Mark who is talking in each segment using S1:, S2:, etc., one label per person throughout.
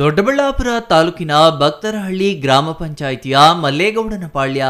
S1: ದೊಡ್ಡಬಳ್ಳಾಪುರ ತಾಲೂಕಿನ ಭಕ್ತರಹಳ್ಳಿ ಗ್ರಾಮ ಪಂಚಾಯಿತಿಯ ಮಲ್ಲೇಗೌಡನಪಾಳ್ಯ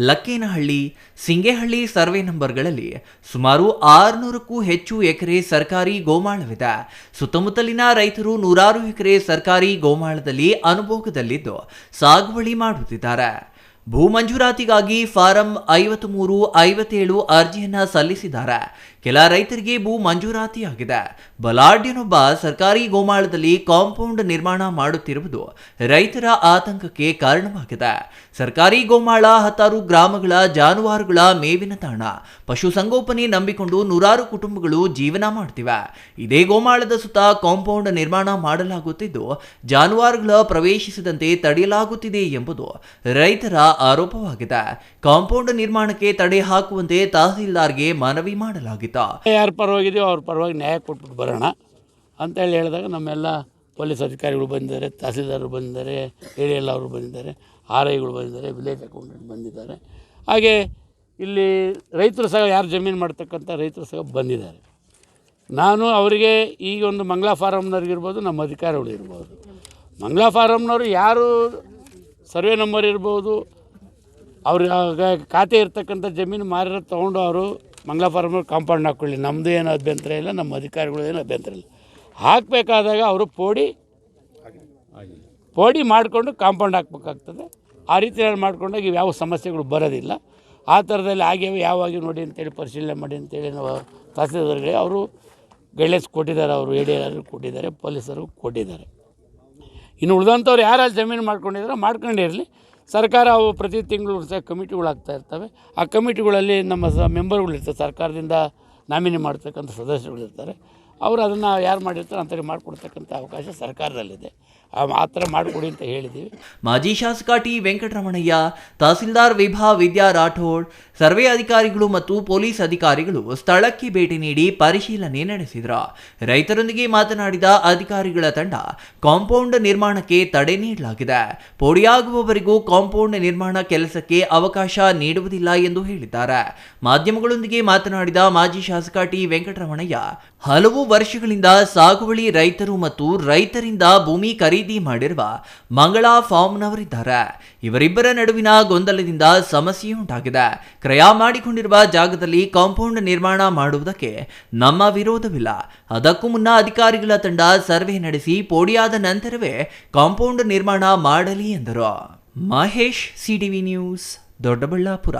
S1: ಲಕ್ಕೇನಹಳ್ಳಿ, ಸಿಂಗೇಹಳ್ಳಿ ಸರ್ವೆ ನಂಬರ್ಗಳಲ್ಲಿ ಸುಮಾರು ಆರುನೂರಕ್ಕೂ ಹೆಚ್ಚು ಎಕರೆ ಸರ್ಕಾರಿ ಗೋಮಾಳವಿದೆ. ಸುತ್ತಮುತ್ತಲಿನ ರೈತರು ನೂರಾರು ಎಕರೆ ಸರ್ಕಾರಿ ಗೋಮಾಳದಲ್ಲಿ ಅನುಭೋಗದಲ್ಲಿದ್ದು ಸಾಗುವಳಿ ಮಾಡುತ್ತಿದ್ದಾರೆ. ಭೂ ಮಂಜೂರಾತಿಗಾಗಿ ಫಾರಂ ಐವತ್ತ್ ಮೂರು ಐವತ್ತೇಳು ಅರ್ಜಿಯನ್ನ ಸಲ್ಲಿಸಿದ್ದಾರೆ. ಕೆಲ ರೈತರಿಗೆ ಭೂ ಮಂಜೂರಾತಿಯಾಗಿದೆ. ಬಲಾಢ್ಯನೊಬ್ಬ ಸರ್ಕಾರಿ ಗೋಮಾಳದಲ್ಲಿ ಕಾಂಪೌಂಡ್ ನಿರ್ಮಾಣ ಮಾಡುತ್ತಿರುವುದು ರೈತರ ಆತಂಕಕ್ಕೆ ಕಾರಣವಾಗಿದೆ. ಸರ್ಕಾರಿ ಗೋಮಾಳ ಹತ್ತಾರು ಗ್ರಾಮಗಳ ಜಾನುವಾರುಗಳ ಮೇವಿನ ತಾಣ. ಪಶುಸಂಗೋಪನೆ ನಂಬಿಕೊಂಡು ನೂರಾರು ಕುಟುಂಬಗಳು ಜೀವನ ಮಾಡ್ತಿವೆ. ಇದೇ ಗೋಮಾಳದ ಸುತ್ತ ಕಾಂಪೌಂಡ್ ನಿರ್ಮಾಣ ಮಾಡಲಾಗುತ್ತಿದ್ದು, ಜಾನುವಾರುಗಳ ಪ್ರವೇಶಿಸದಂತೆ ತಡೆಯಲಾಗುತ್ತಿದೆ ಎಂಬುದು ರೈತರ ಆರೋಪವಾಗಿದೆ. ಕಾಂಪೌಂಡ್ ನಿರ್ಮಾಣಕ್ಕೆ ತಡೆ ಹಾಕುವಂತೆ ತಹಸೀಲ್ದಾರ್ಗೆ ಮನವಿ ಮಾಡಲಾಗಿತ್ತು.
S2: ಯಾರು ಪರವಾಗಿದೆಯೋ ಅವ್ರ ಪರವಾಗಿ ನ್ಯಾಯ ಕೊಟ್ಬಿಟ್ಟು ಬರೋಣ ಅಂತೇಳಿ ಹೇಳಿದಾಗ ನಮ್ಮೆಲ್ಲ ಪೊಲೀಸ್ ಅಧಿಕಾರಿಗಳು ಬಂದಿದ್ದಾರೆ, ತಹಸೀಲ್ದಾರರು ಬಂದಿದ್ದಾರೆ ಎಲ್ ಅವರು ಬಂದಿದ್ದಾರೆ ಆರ್ ಐಗಳು ಬಂದಿದ್ದಾರೆ, ವಿಲೇಜ್ ಅಕೌಂಟೆಂಟ್ ಬಂದಿದ್ದಾರೆ. ಹಾಗೆ ಇಲ್ಲಿ ರೈತರು ಸಹ ಯಾರು ಜಮೀನು ಮಾಡ್ತಕ್ಕಂಥ ರೈತರು ಸಹ ಬಂದಿದ್ದಾರೆ. ನಾನು ಅವರಿಗೆ ಈಗ ಒಂದು ಮಂಗ್ಲಾ ಫಾರಮ್ನವ್ರಿಗಿರ್ಬೋದು ನಮ್ಮ ಅಧಿಕಾರಿಗಳು ಇರ್ಬೋದು. ಮಂಗ್ಲಾ ಫಾರಮ್ನವರು ಯಾರು ಸರ್ವೆ ನಂಬರ್ ಇರ್ಬೋದು ಅವ್ರ ಖಾತೆ ಇರ್ತಕ್ಕಂಥ ಜಮೀನು ಮಾರಿರ ತೊಗೊಂಡು ಅವರು ಮಂಗಳ ಫಾರ್ಮ್ ಕಾಂಪೌಂಡ್ ಹಾಕ್ಕೊಳ್ಳಿ ನಮ್ಮದು ಏನು ಅಭ್ಯಂತರ ಇಲ್ಲ, ನಮ್ಮ ಅಧಿಕಾರಿಗಳು ಏನು ಅಭ್ಯಂತರ ಇಲ್ಲ. ಹಾಕಬೇಕಾದಾಗ ಅವರು ಪೋಡಿ ಪೋಡಿ ಮಾಡಿಕೊಂಡು ಕಾಂಪೌಂಡ್ ಹಾಕ್ಬೇಕಾಗ್ತದೆ. ಆ ರೀತಿ ಮಾಡ್ಕೊಂಡಾಗ ಇವು ಯಾವ ಸಮಸ್ಯೆಗಳು ಬರೋದಿಲ್ಲ. ಆ ಥರದಲ್ಲಿ ಆಗ್ಯಾವ ಯಾವಾಗ ನೋಡಿ ಅಂತೇಳಿ ಪರಿಶೀಲನೆ ಮಾಡಿ ಅಂತೇಳಿ ನಾವು ತಹಸೀಲ್ದಾರ್ಗಳಿಗೆ ಅವರು ಗೈಡ್ಲೈನ್ಸ್ ಕೊಟ್ಟಿದ್ದಾರೆ, ಅವರು ಎ ಕೊಟ್ಟಿದ್ದಾರೆ, ಪೊಲೀಸರು ಕೊಟ್ಟಿದ್ದಾರೆ. ಇನ್ನು ಉಳಿದಂಥವ್ರು ಯಾರು ಜಮೀನು ಮಾಡ್ಕೊಂಡಿದ್ರೆ ಮಾಡ್ಕೊಂಡಿರಲಿ ಸರ್ಕಾರ ಅವು ಪ್ರತಿ ತಿಂಗಳು ಸಹ ಕಮಿಟಿಗಳಾಗ್ತಾ ಇರ್ತವೆ. ಆ ಕಮಿಟಿಗಳಲ್ಲಿ ನಮ್ಮ ಸ ಮೆಂಬರ್ಗಳಿರ್ತಾರೆ. ಸರ್ಕಾರದಿಂದ ನಾಮಿನಿ ಮಾಡ್ತಕ್ಕಂಥ ಸದಸ್ಯರುಗಳಿರ್ತಾರೆ. ಅವರು ಅದನ್ನು ಯಾರು ಮಾಡಿರ್ತಾರೆ ಅಂಥವ್ರಿಗೆ ಮಾಡಿಕೊಡ್ತಕ್ಕಂಥ ಅವಕಾಶ ಸರ್ಕಾರದಲ್ಲಿದೆ. ಥರ ಮಾಡಿಕೊಡಿ ಅಂತ ಹೇಳಿದ್ದೀವಿ.
S1: ಮಾಜಿ ಶಾಸಕ ಟಿ ವೆಂಕಟರಮಣಯ್ಯ, ತಹಸೀಲ್ದಾರ್ ವಿಭಾ ವಿದ್ಯಾ ರಾಠೋಡ್, ಸರ್ವೆ ಅಧಿಕಾರಿಗಳು ಮತ್ತು ಪೊಲೀಸ್ ಅಧಿಕಾರಿಗಳು ಸ್ಥಳಕ್ಕೆ ಭೇಟಿ ನೀಡಿ ಪರಿಶೀಲನೆ ನಡೆಸಿದ್ರು. ರೈತರೊಂದಿಗೆ ಮಾತನಾಡಿದ ಅಧಿಕಾರಿಗಳ ತಂಡ, ಕಾಂಪೌಂಡ್ ನಿರ್ಮಾಣಕ್ಕೆ ತಡೆ ನೀಡಲಾಗಿದೆ. ಪೋಡಿಯಾಗುವವರೆಗೂ ಕಾಂಪೌಂಡ್ ನಿರ್ಮಾಣ ಕೆಲಸಕ್ಕೆ ಅವಕಾಶ ನೀಡುವುದಿಲ್ಲ ಎಂದು ಹೇಳಿದ್ದಾರೆ. ಮಾಧ್ಯಮಗಳೊಂದಿಗೆ ಮಾತನಾಡಿದ ಮಾಜಿ ಶಾಸಕ ಟಿ ವೆಂಕಟರಮಣಯ್ಯ, ಹಲವು ವರ್ಷಗಳಿಂದ ಸಾಗುವಳಿ ರೈತರು ಮತ್ತು ರೈತರಿಂದ ಭೂಮಿ ಖರೀದಿ ಮಾಡಿರುವ ಮಂಗಳಾ ಫಾರ್ಮ್ನವರಿದ್ದಾರೆ. ಇವರಿಬ್ಬರ ನಡುವಿನ ಗೊಂದಲದಿಂದ ಸಮಸ್ಯೆಯುಂಟಾಗಿದೆ. ಕ್ರಯ ಮಾಡಿಕೊಂಡಿರುವ ಜಾಗದಲ್ಲಿ ಕಾಂಪೌಂಡ್ ನಿರ್ಮಾಣ ಮಾಡುವುದಕ್ಕೆ ನಮ್ಮ ವಿರೋಧವಿಲ್ಲ. ಅದಕ್ಕೂ ಮುನ್ನ ಅಧಿಕಾರಿಗಳ ತಂಡ ಸರ್ವೆ ನಡೆಸಿ ಪೋಡಿಯಾದ ನಂತರವೇ ಕಾಂಪೌಂಡ್ ನಿರ್ಮಾಣ ಮಾಡಲಿ ಎಂದರು. Mahesh, CTV news, Doddaballapur.